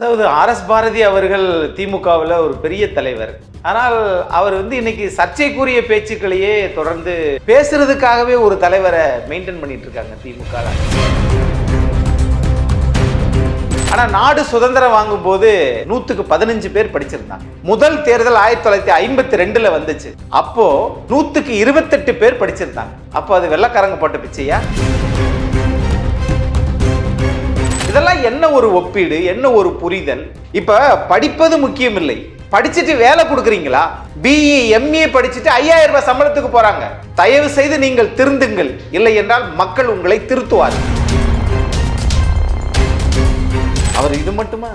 அதாவது ஆர்எஸ் பாரதி அவர்கள் திமுகவில் ஒரு பெரிய தலைவர். ஆனால் அவர் வந்து இன்னைக்கு சர்ச்சைக்குரிய பேச்சுக்களையே தொடர்ந்து பேசுறதுக்காகவே ஒரு தலைவரை மெயின்டைன் பண்ணிட்டு இருக்காங்க திமுக ஆனா நாடு சுதந்திரம் வாங்கும்போது நூற்றுக்கு பதினஞ்சு பேர் படிச்சிருந்தாங்க. முதல் தேர்தல் ஆயிரத்தி தொள்ளாயிரத்தி ஐம்பத்தி ரெண்டுல வந்துச்சு. அப்போ நூற்றுக்கு இருபத்தெட்டு பேர் படிச்சிருந்தாங்க. அப்போ அது வெள்ளக்காரங்க போட்ட பிச்சையா? இதெல்லாம் என்ன ஒரு ஒப்பீடு என்ன ஒரு புரிதல்? இப்ப படிப்பது முக்கியம் இல்லை படிச்சுட்டு வேலை கொடுக்குறீங்களா? பிஇ எம்ஏ படிச்சுட்டு ஐயாயிரம் ரூபாய் சம்பளத்துக்கு போறாங்க. தயவு செய்து நீங்கள் திருந்துங்கள். இல்லை என்றால் மக்கள் உங்களை திருத்துவார்கள். அவர் இது மட்டுமா?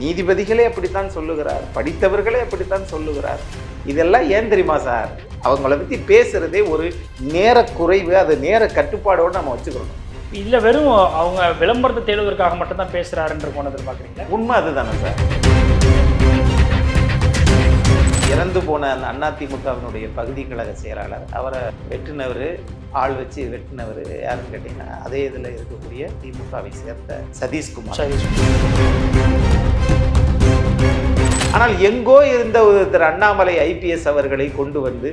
நீதிபதிகளே அப்படித்தான் சொல்லுகிறார். படித்தவர்களே அப்படித்தான் சொல்லுகிறார். இதெல்லாம் ஏன் தெரியுமா சார்? அவங்கள பத்தி பேசுறதே ஒரு நேர குறைவு அது நேர கட்டுப்பாடோடு நம்ம வச்சுக்கணும். இல்ல வெறும் அவங்க விளம்பரத்தை தேடுவதற்காக மட்டும்தான் பேசுறாருன்ற போன எதிர்பார்க்குறீங்களா உண்மை அதுதானே சார். இறந்து போன அந்த அதிமுகவினுடைய பகுதி கழக செயலாளர் அவரை வெட்டினவர் ஆள் வச்சு வெட்டினவர் யாருன்னு கேட்டீங்கன்னா அதே இதில் இருக்கக்கூடிய திமுகவை சேர்ந்த சதீஷ்குமார். சரி ஆனால் எங்கோ இருந்த ஒரு திரு அண்ணாமலை ஐபிஎஸ் அவர்களை கொண்டு வந்து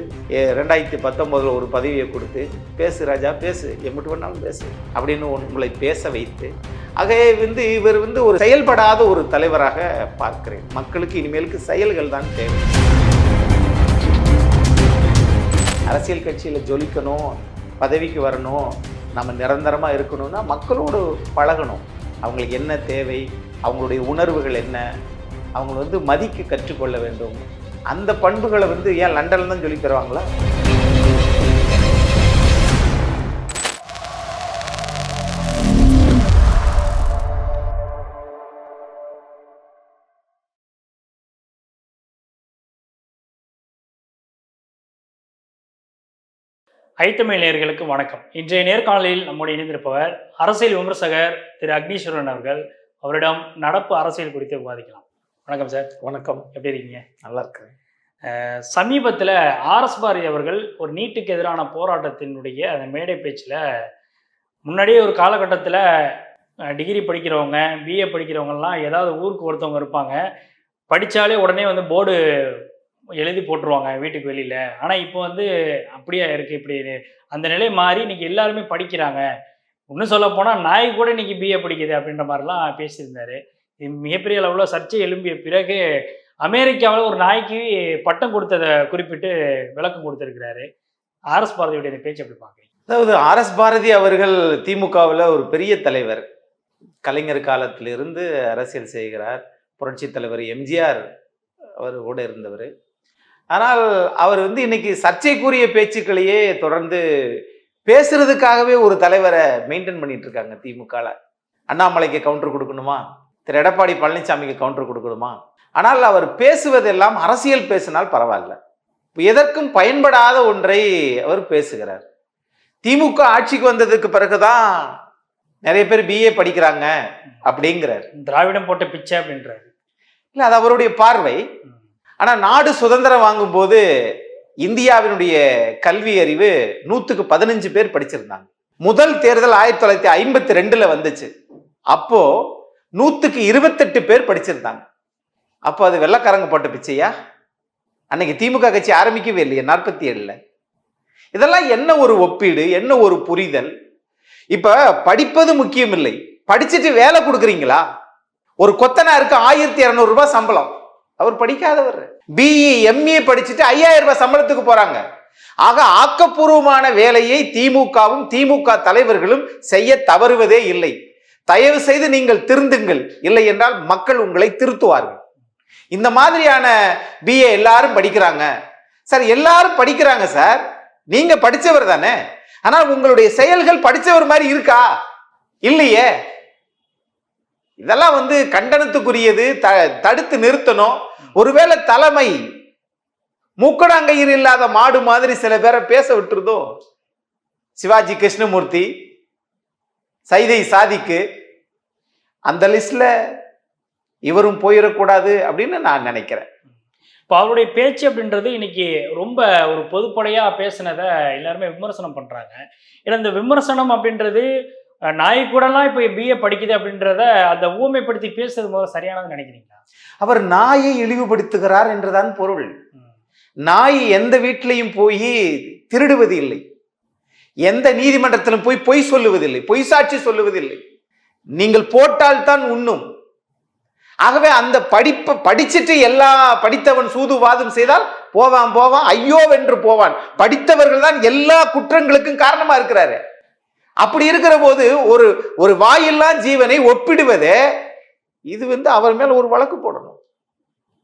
ரெண்டாயிரத்தி பத்தொம்போதில் ஒரு பதவியை கொடுத்து பேசு ராஜா பேசு எம்பிட்டு வேணாலும் பேசு அப்படின்னு உங்களை பேச வைத்து ஆகவே வந்து இவர் வந்து ஒரு செயல்படாத ஒரு தலைவராக பார்க்கிறேன். மக்களுக்கு இனிமேலுக்கு செயல்கள் தான் தேவை. அரசியல் கட்சியில் ஜொலிக்கணும் பதவிக்கு வரணும் நம்ம நிரந்தரமாக இருக்கணும்னா மக்களோடு பழகணும். அவங்களுக்கு என்ன தேவை அவங்களுடைய உணர்வுகள் என்ன அவங்க வந்து மதிக்க கற்றுக்கொள்ள வேண்டும். அந்த பண்புகளை வந்து ஏன் லண்டன் தான் சொல்லி தருவாங்களா? ஐத்தமிழ் நேர்களுக்கு வணக்கம். இன்றைய நேர்காணலில் நம்முடைய இணைந்திருப்பவர் அரசியல் விமர்சகர் திரு அக்னீஸ்வரன் அவர்கள். அவரிடம் நடப்பு அரசியல் குறித்து விவாதிக்கலாம். வணக்கம் சார். வணக்கம். எப்படி இருக்கீங்க? நல்லா இருக்கிறேன். சமீபத்தில் ஆர்எஸ் பாரதி அவர்கள் ஒரு நீட்டுக்கு எதிரான போராட்டத்தினுடைய அந்த மேடை பேச்சில் முன்னாடியே ஒரு காலகட்டத்தில் டிகிரி படிக்கிறவங்க பிஏ படிக்கிறவங்கலாம் ஏதாவது ஊருக்கு ஒருத்தவங்க இருப்பாங்க. படித்தாலே உடனே வந்து போர்டு எழுதி போட்டுருவாங்க வீட்டுக்கு வெளியில். ஆனால் இப்போ வந்து அப்படியே இருக்குது இப்படி? அந்த நிலை மாறி இன்னைக்கு எல்லாருமே படிக்கிறாங்க. இன்னும் சொல்ல போனால் நாய் கூட இன்னைக்கு பிஏ படிக்குது அப்படின்ற மாதிரிலாம் பேசியிருந்தாரு. மிகப்பெரிய அளவில் சர்ச்சை எழும்பிய பிறகு அமெரிக்காவில் ஒரு நாய்க்கு பட்டம் கொடுத்ததை குறிப்பிட்டு விளக்கம் கொடுத்துருக்கிறாரு. ஆர்எஸ் பாரதியுடைய இந்த பேச்சு எப்படி பார்க்குறீங்க? அதாவது ஆர்எஸ் பாரதி அவர்கள் திமுகவில் ஒரு பெரிய தலைவர். கலைஞர் காலத்திலிருந்து அரசியல் செய்கிறார். புரட்சி தலைவர் எம்ஜிஆர் அவர் கூட இருந்தவர். ஆனால் அவர் வந்து இன்னைக்கு சர்ச்சைக்குரிய பேச்சுக்களையே தொடர்ந்து பேசுறதுக்காகவே ஒரு தலைவரை மெயின்டைன் பண்ணிட்டு இருக்காங்க திமுகவில் அண்ணாமலைக்கு கவுண்டர் கொடுக்கணுமா? திரு எடப்பாடி பழனிசாமிக்கு கவுண்டர் கொடுக்கணுமா? ஆனால் அவர் பேசுவதெல்லாம் அரசியல் பேசினால் பரவாயில்ல. எதற்கும் பயன்படாத ஒன்றை அவர் பேசுகிறார். திமுக ஆட்சிக்கு வந்ததுக்கு பிறகுதான் நிறைய பேர் பிஏ படிக்கிறாங்க அப்படிங்கிறார். திராவிடம் போட்ட பிச்சை அப்படின்றாரு. இல்ல அது அவருடைய பார்வை. ம். ஆனா நாடு சுதந்திரம் வாங்கும்போது இந்தியாவினுடைய கல்வி அறிவு நூத்துக்கு பதினஞ்சு பேர் படிச்சிருந்தாங்க. முதல் தேர்தல் ஆயிரத்தி தொள்ளாயிரத்தி ஐம்பத்தி ரெண்டுல வந்துச்சு. அப்போ நூற்றுக்கு இருபத்தெட்டு பேர் படிச்சிருந்தாங்க. அப்போ அது வெள்ளக்காரங்க போட்ட பிச்சையா? அன்னைக்கு திமுக கட்சி ஆரம்பிக்கவே இல்லையா நாற்பத்தி ஏழில் இதெல்லாம் என்ன ஒரு ஒப்பீடு என்ன ஒரு புரிதல்? இப்போ படிப்பது முக்கியம் இல்லை படிச்சுட்டு வேலை கொடுக்குறீங்களா? ஒரு கொத்தனாருக்கு ஆயிரத்தி இரநூறுபா சம்பளம். அவர் படிக்காதவர். பிஇ எம்ஏ படிச்சுட்டு ஐயாயிரம் ரூபாய் சம்பளத்துக்கு போறாங்க. ஆக ஆக்கப்பூர்வமான வேலையை திமுகவும் திமுக தலைவர்களும் செய்ய தவறுவதே இல்லை. தயவு செய்து நீங்கள் திருந்துங்கள். இல்லை என்றால் மக்கள் உங்களை திருத்துவார்கள். இந்த மாதிரியான பிஏ எல்லாரும் படிக்கிறாங்க. சார் எல்லாரும் படிக்கிறாங்க சார். நீங்க படிச்சவர் தானே. ஆனால் உங்களுடைய செயல்கள் படிச்சவர் மாதிரி இருக்கா? இல்லையே. இதெல்லாம் வந்து கண்டனத்துக்குரியது. த தடுத்து நிறுத்தணும். ஒருவேளை தலைமை மூக்கடாங்கயிறு இல்லாத மாடு மாதிரி சில பேரை பேச விட்டுருதோ? சிவாஜி கிருஷ்ணமூர்த்தி சைதை சாதிக்கு அந்த லிஸ்ட்ல இவரும் போயிடக்கூடாது அப்படின்னு நான் நினைக்கிறேன். இப்போ அவருடைய பேச்சு அப்படின்றது இன்னைக்கு ரொம்ப ஒரு பொதுப்படையாக பேசினதை எல்லாருமே விமர்சனம் பண்ணுறாங்க ஏன்னா இந்த விமர்சனம் அப்படின்றது நாய் கூடலாம் இப்போ பிஏ படிக்குது அப்படின்றத அந்த ஊமைப்படுத்தி பேசுறது முதல்ல சரியானதுன்னு நினைக்கிறீங்களா? அவர் நாயை இழிவுபடுத்துகிறார் என்றுதான் பொருள். நாய் எந்த வீட்டிலையும் போய் திருடுவது இல்லை எந்த நீதிமன்றத்திலும் போய் பொய் சொல்லுவதில்லை. பொய் சாட்சி சொல்லுவதில்லை. நீங்கள் போட்டால் தான் உண்ணும். ஆகவே அந்த படிப்பை படிச்சுட்டு எல்லா படித்தவன் சூதுவாதம் செய்தால் போவான் போவான் ஐயோ வென்று போவான். படித்தவர்கள் தான் எல்லா குற்றங்களுக்கும் காரணமா இருக்கிறாரு. அப்படி இருக்கிற போது ஒரு ஒரு வாயில்லா ஜீவனை ஒப்பிடுவதே இது வந்து அவர் மேல ஒரு வழக்கு போடணும்.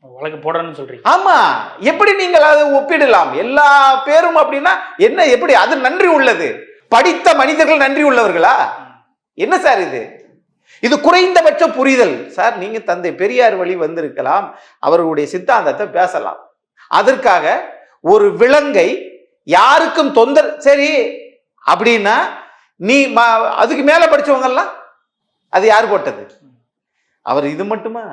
வழக்கு போடுறேன்னு சொல்றீங்க. ஆமா. எப்படி நீங்கள் அதை ஒப்பிடலாம்? எல்லா பேரும் அப்படின்னா என்ன எப்படி? அது நன்றி உள்ளது. படித்த மனிதர்கள் நன்றி உள்ளவர்களா? என்ன சார் இது? இது குறைந்தபட்ச புரிதல். சார் நீங்க தந்தை பெரியார் வழி வந்திருக்கலாம். அவர்களுடைய சித்தாந்தத்தை பேசலாம். அதற்காக ஒரு விலங்கை யாருக்கும் தொந்தர் சரி அப்படின்னா நீ அதுக்கு மேல படிச்சவங்க எல்லாம் அது யார் போட்டது? அவர் இது மட்டுமா?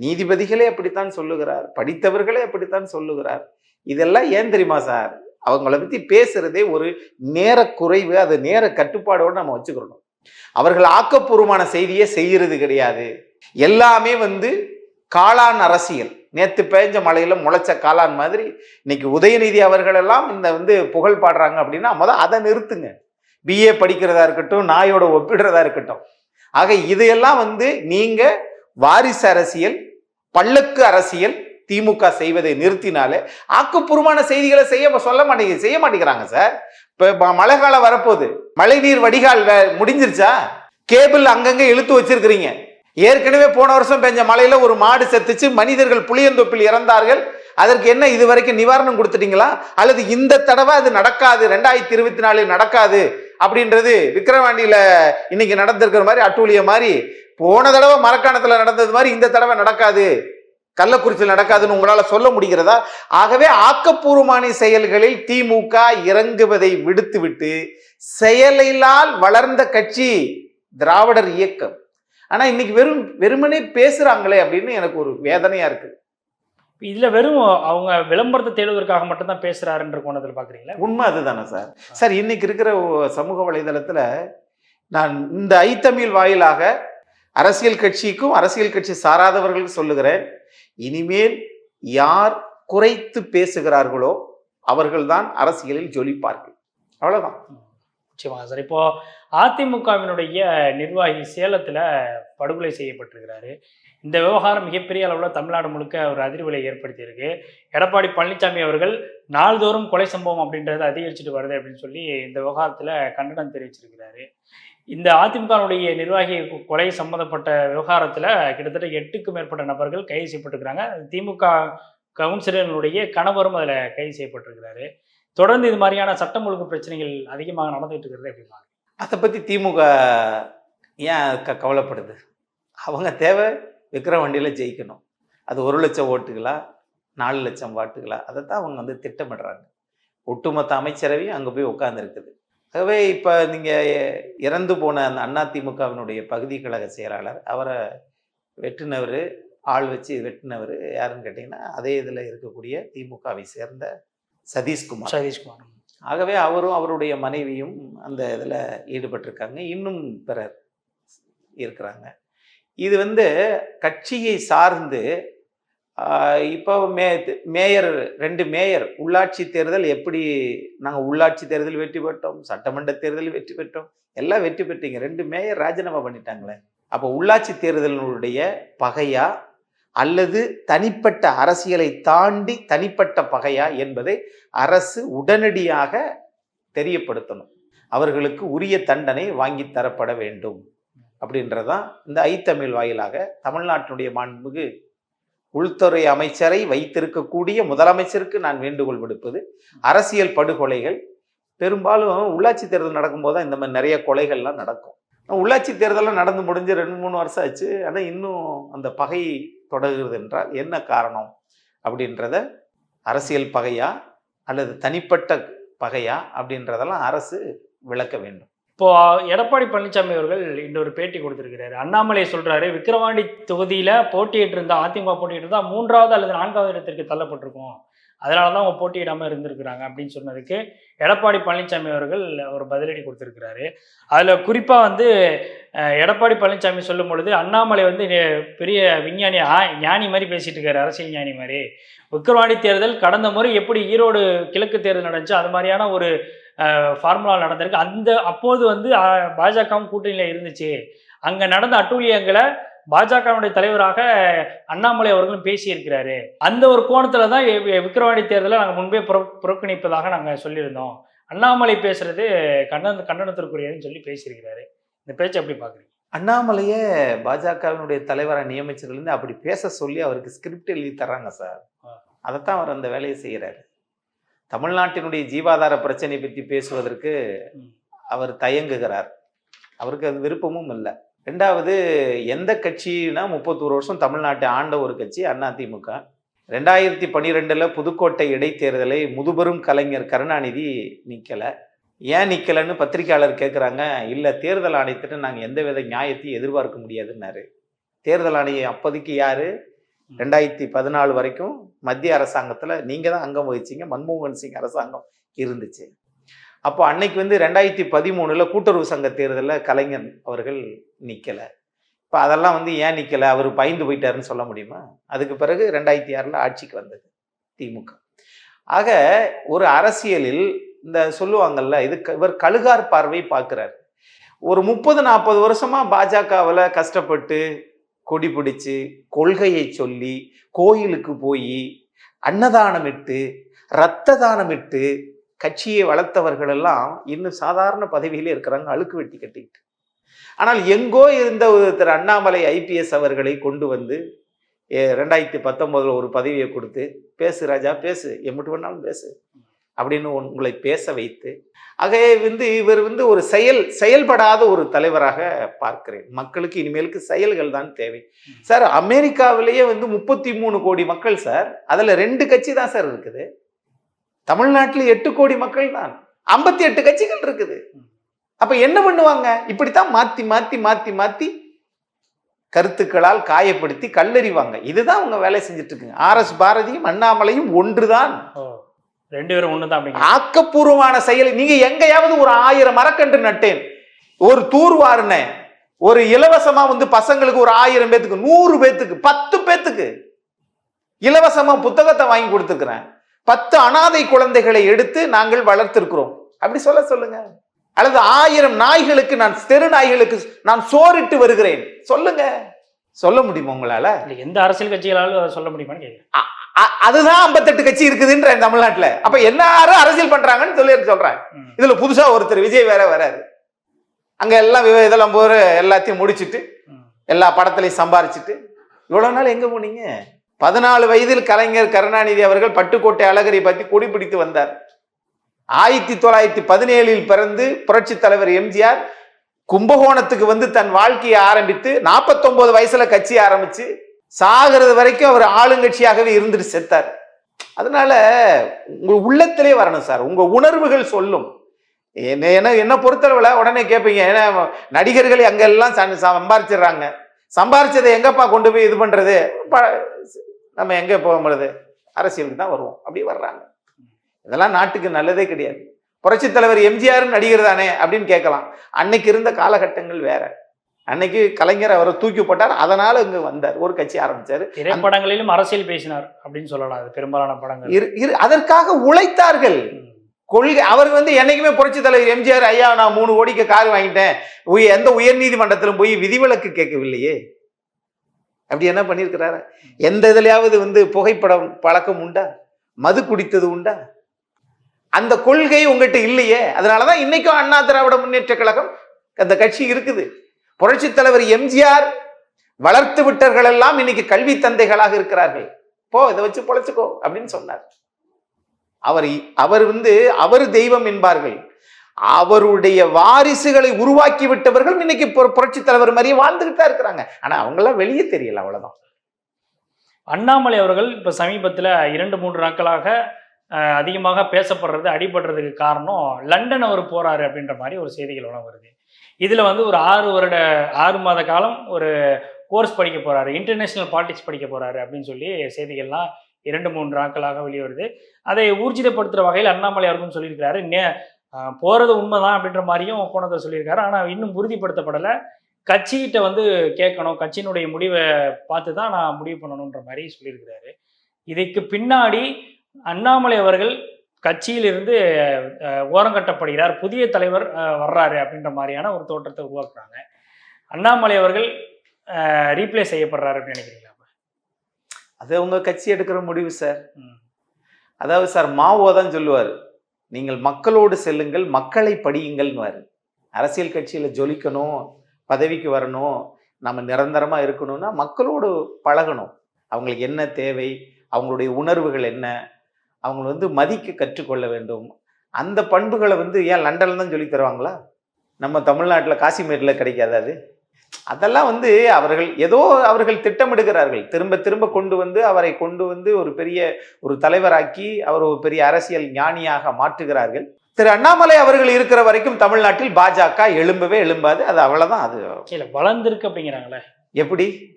நீதிபதிகளே அப்படித்தான் சொல்லுகிறார். படித்தவர்களே அப்படித்தான் சொல்லுகிறார். இதெல்லாம் ஏன் தெரியுமா சார்? அவங்கள பத்தி பேசுறதே ஒரு நேர குறைவு அது நேர கட்டுப்பாடோடு நம்ம வச்சுக்கிறணும். அவர்கள் ஆக்கப்பூர்வமான செய்தியை செய்கிறது கிடையாது. எல்லாமே வந்து காளான் அரசியல். நேற்று பேஞ்ச மலையில் முளைச்ச காளான் மாதிரி இன்னைக்கு உதயநிதி அவர்கள் எல்லாம் இந்த வந்து புகழ் பாடுறாங்க அப்படின்னா முதல் அதை நிறுத்துங்க. பிஏ படிக்கிறதா இருக்கட்டும் நாயோட ஒப்பிடுறதா இருக்கட்டும். ஆக இதையெல்லாம் வந்து நீங்க வாரிசு அரசியல் பல்லக்கு அரசியல் திமுக செய்வதை நிறுத்தினாலே ஆக்கப்பூர்வமான செய்திகளை செய்ய சொல்ல மாட்டேங்க செய்ய மாட்டேங்கிறாங்க சார். இப்போ மழை காலம் வரப்போகுது. மழைநீர் வடிகால் வே- முடிஞ்சிருச்சா? கேபிள் அங்கங்கே இழுத்து வச்சிருக்கிறீங்க. ஏற்கனவே போன வருஷம் பெஞ்ச மழையில ஒரு மாடு செத்துச்சு மனிதர்கள் புளியந்தொப்பில் இறந்தார்கள். அதற்கு என்ன இது வரைக்கும் நிவாரணம் கொடுத்துட்டீங்களா? அல்லது இந்த தடவை அது நடக்காது ரெண்டாயிரத்தி இருபத்தி நாலில் நடக்காது அப்படின்றது விக்ரவாண்டியில் இன்னைக்கு நடந்திருக்கிற மாதிரி அட்டூழிய மாதிரி போன தடவை மரக்காணத்தில் நடந்தது மாதிரி இந்த தடவை நடக்காது. கள்ளக்குறிச்சியில் நடக்காதுன்னு உங்களால சொல்ல முடிகிறதா? ஆகவே ஆக்கப்பூர்வமான செயல்களில் திமுக இறங்குவதை விடுத்துவிட்டு செயலிலால் வளர்ந்த கட்சி திராவிடர் இயக்கம். ஆனா இன்னைக்கு வெறும் வெறுமனே பேசுறாங்களே அப்படின்னு எனக்கு ஒரு வேதனையா இருக்கு. இதுல வெறும் அவங்க விளம்பரத்தை தேடுவதற்காக மட்டும்தான் பேசுறாருன்ற கோணத்தில் பாக்குறீங்களா? உண்மை அதுதானே சார். சார் இன்னைக்கு இருக்கிற சமூக வலைதளத்துல நான் இந்த ஐத்தமிழ் வாயிலாக அரசியல் கட்சிக்கும் அரசியல் கட்சி சாராதவர்களுக்கு சொல்லுகிறேன். இனிமேல் யார் குறைத்து பேசுகிறார்களோ அவர்கள்தான் அரசியலில் ஜொலிப்பார்கள். அவ்வளவுதான். நிச்சயமாக சார். இப்போ அதிமுகவினுடைய நிர்வாகி சேலத்துல படுகொலை செய்யப்பட்டிருக்கிறாரு. இந்த விவகாரம் மிகப்பெரிய அளவில் தமிழ்நாடு முழுக்க ஒரு அதிர்வலை ஏற்படுத்தியிருக்கு. எடப்பாடி பழனிசாமி அவர்கள் நாள்தோறும் கொலை சம்பவம் அப்படின்றது அதிகரிச்சுட்டு வருது அப்படின்னு சொல்லி இந்த விவகாரத்தில் கண்டனம் தெரிவிச்சிருக்கிறாரு. இந்த அதிமுகவுடைய நிர்வாகி கொலை சம்பந்தப்பட்ட விவகாரத்தில் கிட்டத்தட்ட எட்டுக்கும் மேற்பட்ட நபர்கள் கைது செய்யப்பட்டிருக்கிறாங்க. திமுக கவுன்சிலர்களுடைய கணவரும் அதில் கைது செய்யப்பட்டிருக்கிறாரு. தொடர்ந்து இது மாதிரியான சட்டம் ஒழுங்கு பிரச்சனைகள் அதிகமாக நடந்துகிட்டு இருக்கிறது எப்படி அதை பத்தி திமுக ஏன் க கவலைப்படுது? அவங்க தேவை விக்கிரவாண்டியில ஜெயிக்கணும். அது ஒரு லட்சம் ஓட்டுகளா? நாலு லட்சம் வாட்டுகளா? அதை தான் அவங்க வந்து திட்டமிடுறாங்க. ஒட்டுமொத்த அமைச்சரவையும் அங்கே போய் உட்காந்துருக்குது ஆகவே இப்போ நீங்கள் இறந்து போன அந்த அதிமுகவினுடைய பகுதி கழக செயலாளர் அவரை வெட்டினவர் ஆள் வச்சு வெட்டினவர் யாருன்னு கேட்டிங்கன்னா அதே இதில் இருக்கக்கூடிய திமுகவை சேர்ந்த சதீஷ்குமார். சதீஷ்குமார். ஆகவே அவரும் அவருடைய மனைவியும் அந்த இதில் ஈடுபட்டிருக்காங்க. இன்னும் பிறர் இருக்கிறாங்க. இது வந்து கட்சியை சார்ந்து இப்போ மே மேயர் ரெண்டு மேயர் உள்ளாட்சி தேர்தல் எப்படி நாங்கள் உள்ளாட்சி தேர்தல் வெற்றி பெற்றோம் சட்டமன்ற தேர்தல் வெற்றி பெற்றோம் எல்லாம் வெற்றி பெற்றீங்க. ரெண்டு மேயர் ராஜினாமா பண்ணிட்டாங்களே. அப்போ உள்ளாட்சி தேர்தலினுடைய பகையா அல்லது தனிப்பட்ட அரசியலை தாண்டி தனிப்பட்ட பகையா என்பதை அரசு உடனடியாக தெரியப்படுத்தணும். அவர்களுக்கு உரிய தண்டனை வாங்கி தரப்பட வேண்டும். அப்படின்றதான் இந்த ஐத்தமிழ் வாயிலாக தமிழ்நாட்டினுடைய மாண்புமிகு உள்துறை அமைச்சரை வைத்திருக்கக்கூடிய முதலமைச்சருக்கு நான் வேண்டுகோள் விடுப்பது. அரசியல் படுகொலைகள் பெரும்பாலும் உள்ளாட்சி தேர்தல் நடக்கும்போது தான் இந்த மாதிரி நிறைய கொலைகள்லாம் நடக்கும். உள்ளாட்சி தேர்தலாம் நடந்து முடிஞ்சு ரெண்டு மூணு வருஷம் ஆச்சு. ஆனால் இன்னும் அந்த பகை தொடர்கிறது என்றால் என்ன காரணம் அப்படின்றத அரசியல் பகையா அல்லது தனிப்பட்ட பகையா அப்படின்றதெல்லாம் அரசு விளக்க வேண்டும். இப்போ எடப்பாடி பழனிசாமி அவர்கள் இன்னொரு பேட்டி கொடுத்திருக்கிறாரு. அண்ணாமலை சொல்றாரு விக்கிரவாண்டி தொகுதியில போட்டியிட்டு இருந்தா அதிமுக போட்டியிட்டு இருந்தா மூன்றாவது அல்லது நான்காவது இடத்திற்கு தள்ளப்பட்டிருக்கும். அதனால தான் அவங்க போட்டியிடாமல் இருந்திருக்கிறாங்க அப்படின்னு சொன்னதுக்கு எடப்பாடி பழனிசாமி அவர்கள் ஒரு பதிலடி கொடுத்துருக்கிறாரு. அதில் குறிப்பாக வந்து எடப்பாடி பழனிசாமி சொல்லும் பொழுது அண்ணாமலை வந்து பெரிய விஞ்ஞானி ஆ ஞானி மாதிரி பேசிட்டு இருக்காரு அரசியல் ஞானி மாதிரி. விக்கிரவாண்டி தேர்தல் கடந்த முறை எப்படி ஈரோடு கிழக்கு தேர்தல் நடந்துச்சு அது மாதிரியான ஒரு ஃபார்முலா நடந்திருக்கு. அந்த அப்போது வந்து பாஜகவும் கூட்டணியில் இருந்துச்சு. அங்கே நடந்த அட்டூழியங்களை பாஜகவுடைய தலைவராக அண்ணாமலை அவர்களும் பேசியிருக்கிறாரு. அந்த ஒரு கோணத்துல தான் வி- வி- விக்கிரவாண்டி தேர்தலை நாங்கள் முன்பே புற புறக்கணிப்பதாக நாங்கள் சொல்லியிருந்தோம். அண்ணாமலை பேசுறது கண்டன கண்டனத்திற்குரியதுன்னு சொல்லி பேசியிருக்கிறாரு. இந்த பேச்சை எப்படி பார்க்குறீங்க அண்ணாமலையே பாஜகவினுடைய தலைவரை நியமிச்சதுலேருந்து அப்படி பேச சொல்லி அவருக்கு ஸ்கிரிப்ட் எழுதி தர்றாங்க சார். அதைத்தான் அவர் அந்த வேலையை செய்கிறாரு தமிழ்நாட்டினுடைய ஜீவாதார பிரச்சனை பற்றி பேசுவதற்கு. அவர் தயங்குகிறார். அவருக்கு அது விருப்பமும் இல்லை. ரெண்டாவது எந்த கட்சினா முப்பத்தோரு வருஷம் தமிழ்நாட்டை ஆண்ட ஒரு கட்சி அதிமுக ரெண்டாயிரத்தி பன்னிரெண்டில் புதுக்கோட்டை இடைத்தேர்தலை முதுபெரும் கலைஞர் கருணாநிதி நிற்கலை ஏன் நிற்கலைன்னு பத்திரிக்கையாளர் கேட்குறாங்க இல்லை தேர்தல் ஆணையத்திட்ட நாங்கள் எந்த வித நியாயத்தையும் எதிர்பார்க்க முடியாதுன்னாரு. தேர்தல் ஆணையம் அப்போதைக்கு யார்? ரெண்டாயிரத்தி பதினாலு வரைக்கும் மத்திய அரசாங்கத்தில் நீங்கள் தான் அங்கம் வகிச்சீங்க மன்மோகன் சிங் அரசாங்கம் இருந்துச்சு. அப்போ அன்னைக்கு வந்து ரெண்டாயிரத்தி பதிமூணில் கூட்டுறவு சங்க தேர்தலில் கலைஞர் அவர்கள் நிற்கலை இப்போ அதெல்லாம் வந்து ஏன் நிற்கலை அவர் பயந்து போயிட்டாருன்னு சொல்ல முடியுமா? அதுக்கு பிறகு ரெண்டாயிரத்தி ஆறில் ஆட்சிக்கு வந்தது திமுக. ஆக ஒரு அரசியலில் இந்த சொல்லுவாங்கல்ல இது க- இவர் கழுகார் பார்வை பார்க்குறாரு. ஒரு முப்பது நாற்பது வருஷமாக பாஜகவில் கஷ்டப்பட்டு கொடி பிடிச்சு கொள்கையை சொல்லி கோயிலுக்கு போய் அன்னதானம் இட்டு ரத்த தானம் இட்டு கட்சியை வளர்த்தவர்கள் எல்லாம் இன்னும் சாதாரண பதவியிலே இருக்கிறாங்க அழுக்கு வெட்டி கட்டிக்கிட்டு ஆனால் எங்கோ இருந்த ஒரு திரு அண்ணாமலை ஐபிஎஸ் அவர்களை கொண்டு வந்து ரெண்டாயிரத்தி பத்தொன்பதுல ஒரு பதவியை கொடுத்து பேசு ராஜா பேசு எம்பிட்டு வேணாலும் பேசு அப்படின்னு உங்களை பேச வைத்து ஆக வந்து இவர் வந்து ஒரு செயல் செயல்படாத ஒரு தலைவராக பார்க்கிறேன். மக்களுக்கு இனிமேலுக்கு செயல்கள் தான் தேவை. சார் அமெரிக்காவிலேயே வந்து முப்பத்தி மூணு கோடி மக்கள் சார் அதுல ரெண்டு கட்சி தான் சார் இருக்குது. தமிழ்நாட்டில் எட்டு கோடி மக்கள் தான். ஐம்பத்தி எட்டு கட்சிகள் இருக்குது. அப்ப என்ன பண்ணுவாங்க? இப்படித்தான் மாத்தி மாத்தி மாத்தி மாத்தி கருத்துக்களால் காயப்படுத்தி கல்லறிவாங்க. இதுதான் அவங்க வேலை செஞ்சுட்டு இருக்குங்க ஆர் எஸ் பாரதியும் அண்ணாமலையும் ஒன்றுதான். ரெண்டு பேரும் ஒன்று தான் அப்படிங்க. ஆக்கப்பூர்வமான செயல். நீங்க எங்கேயாவது ஒரு ஆயிரம் மரக்கன்று நட்டேன். ஒரு தூர்வாருனேன் ஒரு இலவசமா வந்து பசங்களுக்கு ஒரு ஆயிரம் பேத்துக்கு நூறு பேத்துக்கு பத்து பேத்துக்கு இலவசமா புத்தகத்தை வாங்கி கொடுத்துருக்கிறேன். பத்து அனாதை குழந்தைகளை எடுத்து நாங்கள் வளர்த்திருக்கிறோம். அப்படி சொல்ல சொல்லுங்க. அல்லது ஆயிரம் நாய்களுக்கு நான் தெரு நாய்களுக்கு நான் சோறிட்டு வருகிறேன். சொல்லுங்க. சொல்ல முடியுமா உங்களால? எந்த அரசியல் கட்சிகளாலும் சொல்ல முடியுமான்னு கேட்குறேன் அதுதான் ஐம்பத்தெட்டு கட்சி இருக்குதுன்ற தமிழ்நாட்டுல. அப்ப எல்லாரும் அரசியல் பண்றாங்கன்னு சொல்லி சொல்றேன். இதுல புதுசா ஒருத்தர் விஜய் வேற வராரு. அங்க எல்லாம் விவ- இதெல்லாம் போற எல்லாத்தையும் முடிச்சிட்டு. எல்லா படத்துலையும் சம்பாரிச்சிட்டு இவ்வளவு நாள் எங்க போனீங்க? பதினாலு வயதில் கலைஞர் கருணாநிதி அவர்கள் பட்டுக்கோட்டை அழகரை பற்றி கொடி பிடித்து வந்தார். ஆயிரத்தி தொள்ளாயிரத்தி பதினேழில் பிறந்து புரட்சி தலைவர் எம்ஜிஆர் கும்பகோணத்துக்கு வந்து தன் வாழ்க்கையை ஆரம்பித்து 49 வயசுல கட்சி ஆரம்பிச்சு சாகிறது வரைக்கும் அவர் ஆளுங்கட்சியாகவே இருந்துட்டு செத்தார். அதனால உங்க உள்ளத்திலே வரணும் சார். உங்க உணர்வுகள் சொல்லும். என்ன என்ன பொறுத்தளவில் உடனே கேட்பீங்க ஏன்னா நடிகர்கள் அங்கெல்லாம் சம்பாரிச்சிடுறாங்க. சம்பாரிச்சதை எங்கப்பா கொண்டு போய் இது பண்றது? ப- நம்ம எங்க போகும்போது அரசியலுக்கு தான் வருவோம். அப்படி வர்றாங்க. இதெல்லாம் நாட்டுக்கு நல்லதே கிடையாது. புரட்சி தலைவர் எம்ஜிஆரும் நடிகர் தானே அப்படின்னு கேட்கலாம். அன்னைக்கு இருந்த காலகட்டங்கள் வேற. அன்னைக்கு கலைஞர் அவரை தூக்கி போட்டார். அதனால இங்க வந்தார். ஒரு கட்சி ஆரம்பிச்சாரு. திரைப்படங்களிலும் அரசியல் பேசினார் அப்படின்னு சொல்லலாம். அது பெரும்பாலான படங்கள். அதற்காக உழைத்தார்கள். கொள்கை அவர் வந்து என்னைக்குமே புரட்சி தலைவர் எம்ஜிஆர் ஐயா நான் மூணு கோடிக்கு கார் வாங்கிட்டேன். உய- எந்த உயர் நீதிமன்றத்திலும் போய் விதிவிலக்கு கேட்கவில்லையே. அப்படி என்ன பண்ணியிருக்கிறாரு? எந்த இதுலையாவது வந்து புகைப்படம் பழக்கம் உண்டா? மது குடித்தது உண்டா? அந்த கொள்கை உங்ககிட்ட இல்லையே. அதனாலதான் இன்னைக்கும் அண்ணா திராவிட முன்னேற்ற கழகம் அந்த கட்சி இருக்குது. புரட்சி தலைவர் எம்ஜிஆர் வளர்த்து விட்டவர்கள் எல்லாம் இன்னைக்கு கல்வி தந்தைகளாக இருக்கிறார்கள். போ இதை வச்சு பொழைச்சுக்கோ அப்படின்னு சொன்னார். அவர் அவர் வந்து அவர் தெய்வம் என்பார்கள். அவருடைய வாரிசுகளை உருவாக்கி விட்டவர்கள் இன்னைக்கு புரட்சி தலைவர் மாதிரியே வாழ்ந்துகிட்டு தான் இருக்கிறாங்க. ஆனா அவங்கெல்லாம் வெளியே தெரியல அவ்வளவுதான். அண்ணாமலை அவர்கள் இப்போ சமீபத்தில் இரண்டு மூன்று நாட்களாக அதிகமாக பேசப்படுறது அடிபடுறதுக்கு காரணம் லண்டன் அவர் போறாரு அப்படின்ற மாதிரி ஒரு செய்திகள் உணவு வருது. இதில் வந்து ஒரு ஆறு வருட ஆறு மாத காலம் ஒரு கோர்ஸ் படிக்க போறாரு இன்டர்நேஷனல் பாலிடிக்ஸ் படிக்க போறாரு அப்படின்னு சொல்லி செய்திகள்லாம் இரண்டு மூன்று நாட்களாக வெளிவருது. அதை ஊர்ஜிதப்படுத்துகிற வகையில் அண்ணாமலை அவர்களும் சொல்லியிருக்கிறாரு. நே ஆஹ் உண்மைதான் அப்படின்ற மாதிரியும் கோணத்தை சொல்லியிருக்காரு. ஆனால் இன்னும் உறுதிப்படுத்தப்படலை. கட்சிகிட்ட வந்து கேட்கணும். கட்சியினுடைய முடிவை பார்த்து தான் நான் முடிவு பண்ணணுன்ற மாதிரி சொல்லியிருக்கிறாரு. இதுக்கு பின்னாடி அண்ணாமலை அவர்கள் கட்சியிலிருந்து ஓரங்கட்டப்படுகிறார் புதிய தலைவர் வர்றாரு அப்படின்ற மாதிரியான ஒரு தோற்றத்தை உருவாக்குறாங்க. அண்ணாமலை அவர்கள் ரீப்ளேஸ் செய்யப்படுறாரு அப்படின்னு நினைக்கிறீங்களா? அது உங்க கட்சி எடுக்கிற முடிவு சார். அதாவது சார் மாவோ தான் சொல்லுவார். நீங்கள் மக்களோடு செல்லுங்கள் மக்களை படியுங்கள்னுவார். அரசியல் கட்சியில ஜொலிக்கணும் பதவிக்கு வரணும் நம்ம நிரந்தரமா இருக்கணும்னா மக்களோடு பழகணும். அவங்களுக்கு என்ன தேவை அவங்களுடைய உணர்வுகள் என்ன அவங்க வந்து மதிக்க கற்றுக்கொள்ள வேண்டும். அந்த பண்புகளை வந்து ஏன் லண்டன்ல தான் சொல்லி தருவாங்களா நம்ம தமிழ்நாட்டில் காசிமேட்டில் கிடைக்காது அது? அதெல்லாம் வந்து அவர்கள் ஏதோ அவர்கள் திட்டமிடுகிறார்கள். திரும்ப திரும்ப கொண்டு வந்து அவரை கொண்டு வந்து ஒரு பெரிய ஒரு தலைவராக்கி அவர் ஒரு பெரிய அரசியல் ஞானியாக மாற்றுகிறார்கள். திரு அண்ணாமலை அவர்கள் இருக்கிற வரைக்கும் தமிழ்நாட்டில் பாஜக எழும்பவே எழும்பாது. அது அவ்வளவுதான். அது இல்லை வளர்ந்துருக்கு அப்படிங்கிறாங்களே. எப்படி?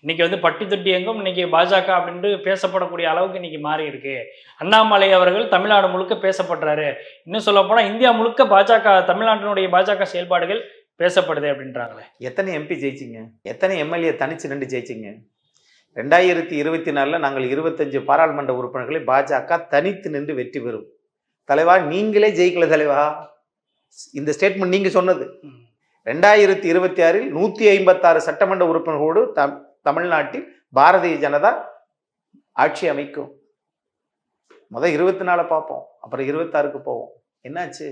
இன்னைக்கு வந்து பட்டி தொட்டி எங்கும் இன்னைக்கு பாஜக அப்படின்ட்டு பேசப்படக்கூடிய அளவுக்கு இன்னைக்கு மாறி இருக்கு. அண்ணாமலை அவர்கள் தமிழ்நாடு முழுக்க பேசப்படுறாரு. இன்னும் சொல்ல போனா இந்தியா முழுக்க பாஜக தமிழ்நாட்டினுடைய பாஜக செயல்பாடுகள் பேசப்படுது அப்படின்றாங்களே. எத்தனை எம்பி ஜெயிச்சிங்க? எத்தனை எம்எல்ஏ தனிச்சு நின்று ஜெயிச்சிங்க? ரெண்டாயிரத்தி இருபத்தி நாலில் நாங்கள் இருபத்தஞ்சு பாராளுமன்ற உறுப்பினர்களை பாஜக தனித்து நின்று வெற்றி பெறும். தலைவா நீங்களே ஜெயிக்கல தலைவா? இந்த ஸ்டேட்மெண்ட் நீங்க சொன்னது. ரெண்டாயிரத்தி இருபத்தி ஆறில் நூற்றி ஐம்பத்தாறு சட்டமன்ற உறுப்பினர்களோடு தம் தமிழ்நாட்டில் பாரதிய ஜனதா ஆட்சி அமைக்கும். முதல் இருபத்தி நாலை பார்ப்போம் அப்புறம் இருபத்தாறுக்கு போவோம். என்னாச்சு.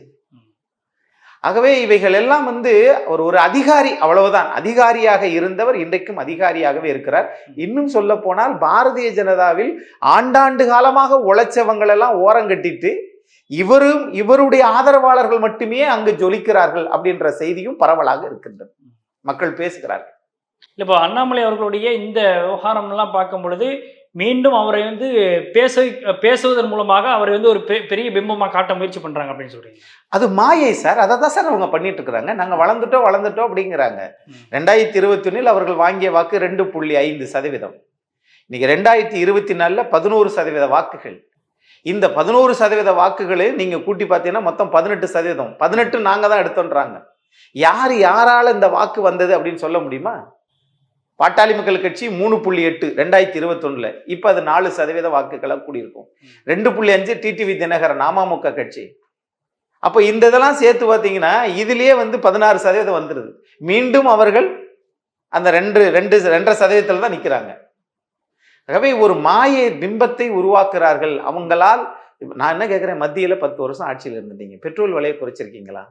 ஆகவே இவைகள் எல்லாம் வந்து ஒரு ஒரு அதிகாரி அவ்வளவுதான். அதிகாரியாக இருந்தவர் இன்றைக்கும் அதிகாரியாகவே இருக்கிறார். இன்னும் சொல்ல போனால் பாரதிய ஜனதாவில் ஆண்டாண்டு காலமாக உழைச்சவங்களெல்லாம் ஓரங்கட்டிட்டு இவரும் இவருடைய ஆதரவாளர்கள் மட்டுமே அங்கு ஜொலிக்கிறார்கள் அப்படின்ற செய்தியும் பரவலாக இருக்கின்றது. மக்கள் பேசுகிறார்கள். இப்போ அண்ணாமலை அவர்களுடைய இந்த விவகாரம்லாம் பார்க்கும் பொழுது மீண்டும் அவரை வந்து பேச பேசுவதன் மூலமாக அவரை வந்து ஒரு பெ- பெரிய பிம்பமா காட்ட முயற்சி பண்றாங்க அப்படின்னு சொல்றீங்க. அது மாயை சார். அதை தான் சார் அவங்க பண்ணிட்டு இருக்கிறாங்க நாங்க வளர்ந்துட்டோம் வளர்ந்துட்டோம் அப்படிங்கிறாங்க. ரெண்டாயிரத்தி இருபத்தி ஒன்னில் அவர்கள் வாங்கிய வாக்கு ரெண்டு புள்ளி ஐந்து சதவீதம். இன்னைக்கு ரெண்டாயிரத்தி இருபத்தி நாலுல பதினோரு சதவீத வாக்குகள். இந்த பதினோரு சதவீத வாக்குகளை நீங்க கூட்டி பார்த்தீங்கன்னா மொத்தம் பதினெட்டு சதவீதம். பதினெட்டு நாங்க தான் எடுத்தோன்றாங்க. யார் யாரால இந்த வாக்கு வந்தது அப்படின்னு சொல்ல முடியுமா? பாட்டாளி மக்கள் கட்சி மூணு புள்ளி எட்டு ரெண்டாயிரத்தி இருபத்தொன்னுல. இப்போ அது நாலு சதவீத வாக்குகளாக கூடியிருக்கும். ரெண்டு புள்ளி அஞ்சு டிடிவி தினகரன் அமமுக கட்சி. அப்போ இந்த இதெல்லாம் சேர்த்து பார்த்தீங்கன்னா இதுலேயே வந்து பதினாறு சதவீதம் வந்துடுது மீண்டும் அவர்கள் அந்த ரெண்டு ரெண்டு ரெண்டரை சதவீதத்தில் தான் நிற்கிறாங்க ஆகவே ஒரு மாயை பிம்பத்தை உருவாக்குறார்கள் அவங்களால் நான் என்ன கேட்குறேன் மத்தியில் பத்து வருஷம் ஆட்சியில் இருந்துட்டீங்க. பெட்ரோல் விலையை குறைச்சிருக்கீங்களா?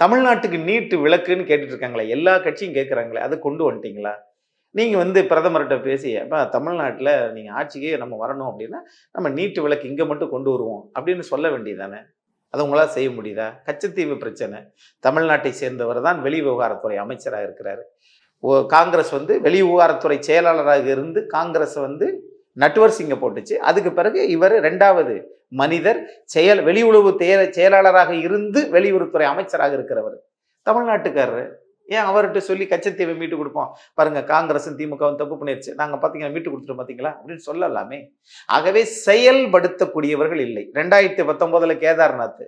தமிழ்நாட்டுக்கு நீட்டு விளக்குன்னு கேட்டுட்டு இருக்காங்களே. எல்லா கட்சியும் கேட்குறாங்களே அதை கொண்டு வந்துட்டீங்களா? நீங்கள் வந்து பிரதமர்கிட்ட பேசி அப்போ தமிழ்நாட்டில் நீங்கள் ஆட்சிக்கே நம்ம வரணும் அப்படின்னா நம்ம நீட்டு விளக்கு இங்கே மட்டும் கொண்டு வருவோம் அப்படின்னு சொல்ல வேண்டியதானே? அதை உங்களால் செய்ய முடியுதா? கச்சத்தீவு பிரச்சனை. தமிழ்நாட்டை சேர்ந்தவர் தான் வெளி விவகாரத்துறை அமைச்சராக இருக்கிறாரு. ஓ காங்கிரஸ் வந்து வெளி விவகாரத்துறை செயலாளராக இருந்து காங்கிரஸ் வந்து நட்வர் சிங்கை போட்டுச்சு. அதுக்கு பிறகு இவர் ரெண்டாவது மனிதர் செயல் வெளியுறவு தே- செயலாளராக இருந்து வெளியுறவுத்துறை அமைச்சராக இருக்கிறவர். தமிழ்நாட்டுக்காரர். ஏன் அவர்கிட்ட சொல்லி கச்சத்தீவை மீட்டு கொடுப்போம்? பாருங்க காங்கிரஸும் திமுகவும் தப்பு பண்ணிருச்சு. நாங்கள் பார்த்தீங்கன்னா மீட்டு கொடுத்துருவோம் பார்த்தீங்களா அப்படின்னு சொல்லலாமே. ஆகவே செயல்படுத்தக்கூடியவர்கள் இல்லை. ரெண்டாயிரத்தி பத்தொன்பதுல கேதார்நாத்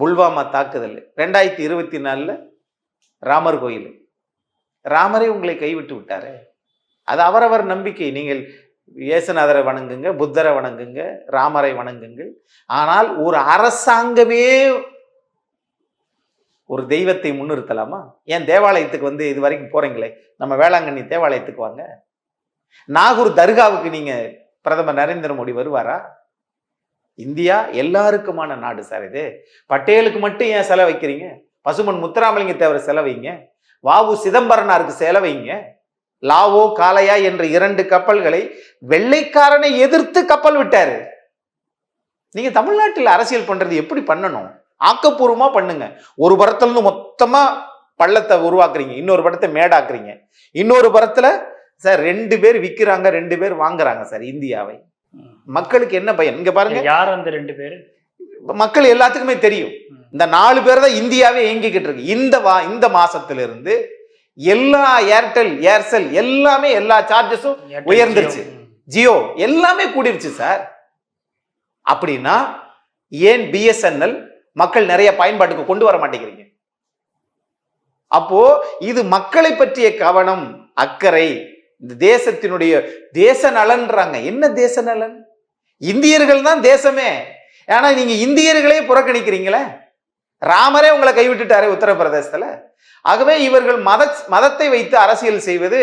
புல்வாமா தாக்குதல். ரெண்டாயிரத்தி இருபத்தி நாலில் ராமர் கோயில். ராமரே உங்களை கைவிட்டு விட்டாரு. அது அவரவர் நம்பிக்கை. நீங்கள் இயேசுநாதரை வணங்குங்க புத்தரை வணங்குங்க ராமரை வணங்குங்கள். ஆனால் ஒரு அரசாங்கமே ஒரு தெய்வத்தை முன்னிறுத்தலாமா? ஏன் தேவாலயத்துக்கு வந்து இது வரைக்கும் போறீங்களே? நம்ம வேளாங்கண்ணி தேவாலயத்துக்கு வாங்க. நாகூர் தர்காவுக்கு நீங்க பிரதமர் நரேந்திர மோடி வருவாரா? இந்தியா எல்லாருக்குமான நாடு சார் இது. பட்டேலுக்கு மட்டும் ஏன் செலவு வைக்கிறீங்க? பசுமன் முத்துராமலிங்க தேவர் செலவைங்க வாவு சிதம்பரனாருக்கு செலவைங்க லாவோ காளையா என்ற இரண்டு கப்பல்களை வெள்ளைக்காரனை எதிர்த்து கப்பல் விட்டாரு. நீங்க தமிழ்நாட்டில் அரசியல் பண்றது எப்படி பண்ணணும்? ஆக்கப்பூர்வமா பண்ணுங்க. ஒரு படத்துல இருந்து மொத்தமா பள்ளத்தை உருவாக்குறீங்க. இன்னொரு படத்தை மேடாக்குறீங்க. இன்னொரு படத்துல சார் ரெண்டு பேர் விக்கிறாங்க ரெண்டு பேர் வாங்குறாங்க சார் இந்தியாவை. மக்களுக்கு என்ன பயன் இங்க பாருங்க. யார் அந்த ரெண்டு பேர்? மக்கள் எல்லாத்துக்குமே தெரியும். இந்த நாலு பேர் தான் இந்தியாவே இயங்கிக்கிட்டு இருக்கு. இந்த வா இந்த மாசத்துல இருந்து எல்லா ஏர்டெல் ஏர்செல் எல்லாமே எல்லா சார்ஜஸும் உயர்ந்துருச்சு. ஜியோ எல்லாமே கூடிருச்சு சார். அப்படின்னா ஏன் பிஎஸ்என்எல் மக்கள் நிறைய பயன்பாட்டுக்கு கொண்டு வர மாட்டேங்கிறீங்க. அப்போ இது மக்களை பற்றிய கவனம் அக்கறை இந்த தேசத்தினுடைய தேச நலன்றாங்க. என்ன தேச நலன்? இந்தியர்கள் தான் தேசமே. ஏன்னா நீங்க இந்தியர்களே புறக்கணிக்கிறீங்களே. ராமரே உங்களை கைவிட்டுட்டாரே உத்தரப்பிரதேசத்துல. ஆகவே இவர்கள் மத மதத்தை வைத்து அரசியல் செய்வது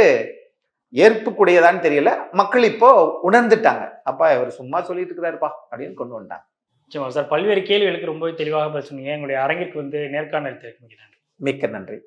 ஏற்புக்குடையதான்னு தெரியல. மக்கள் இப்போ உணர்ந்துட்டாங்க. அப்பா இவர் சும்மா சொல்லிட்டு இருக்கிறாருப்பா அப்படின்னு கொண்டு வந்தாங்க நிச்சயமா. சார் பல்வேறு கேள்விகளுக்கு ரொம்பவே தெளிவாக பேசுனீங்க எங்களுடைய அரங்கிற்கு வந்து நேர்காணல் தெரிவிக்கிறேன். மிக்க நன்றி.